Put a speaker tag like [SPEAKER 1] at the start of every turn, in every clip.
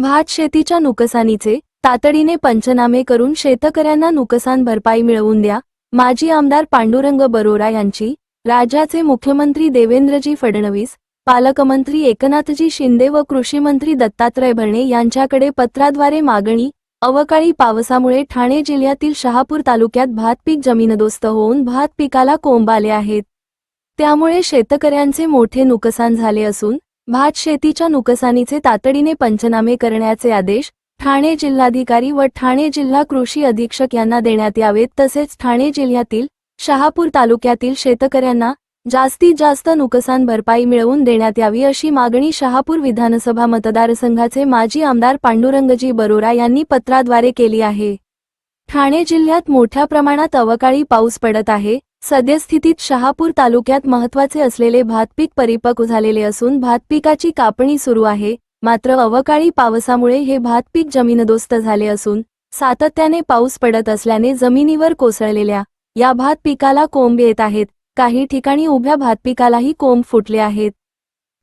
[SPEAKER 1] भात शेतीच्या नुकसानीचे तातडीने पंचनामे करून शेतकऱ्यांना नुकसान भरपाई मिळवून द्या. माजी आमदार पांडुरंग बरोरा यांची राज्याचे मुख्यमंत्री देवेंद्रजी फडणवीस पालकमंत्री एकनाथजी शिंदे व कृषीमंत्री दत्तात्रय भरणे यांच्याकडे पत्राद्वारे मागणी अवकाळी पावसामुळे ठाणे जिल्ह्यातील शहापूर तालुक्यात भात पीक जमीनदोस्त होऊन भात पिकाला कोंब आले आहेत. त्यामुळे शेतकऱ्यांचे मोठे नुकसान झाले असून भात शेतीच्या नुकसानीचे तातडीने पंचनामे करण्याचे आदेश ठाणे जिल्हाधिकारी व ठाणे जिल्हा कृषी अधीक्षक यांना देण्यात यावेत. तसेच ठाणे जिल्ह्यातील शहापूर तालुक्यातील शेतकऱ्यांना जास्तीत जास्त नुकसान भरपाई मिळवून देण्यात यावी अशी मागणी शहापूर विधानसभा मतदारसंघाचे माजी आमदार पांडुरंगजी बरोरा यांनी पत्राद्वारे केली आहे. ठाणे जिल्ह्यात मोठ्या प्रमाणात अवकाळी पाऊस पडत आहे. सद्यस्थितीत शहापूर तालुक्यात महत्त्वाचे असलेले भातपीक परिपक्व झालेले असून भातपिकाची कापणी सुरू आहे. मात्र अवकाळी पावसामुळे हे भातपीक जमीनदोस्त झाले असून सातत्याने पाऊस पडत असल्याने जमिनीवर कोसळलेल्या या भात पिकाला कोंब येत आहेत. काही ठिकाणी उभ्या भातपिकालाही कोंब फुटले आहेत.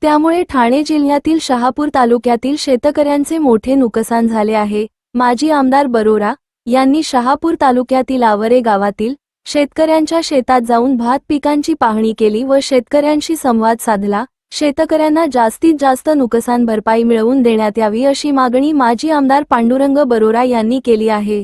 [SPEAKER 1] त्यामुळे ठाणे जिल्ह्यातील शहापूर तालुक्यातील शेतकऱ्यांचे मोठे नुकसान झाले आहे. माजी आमदार बरोरा यांनी शहापूर तालुक्यातील आवरे गावातील शेतकऱ्यांच्या शेतात जाऊन भात पिकांची पाहणी केली व शेतकऱ्यांशी संवाद साधला. शेतकऱ्यांना जास्तीत जास्त नुकसान भरपाई मिळवून देण्यात यावी अशी मागणी माजी आमदार पांडुरंग बरोरा यांनी केली आहे.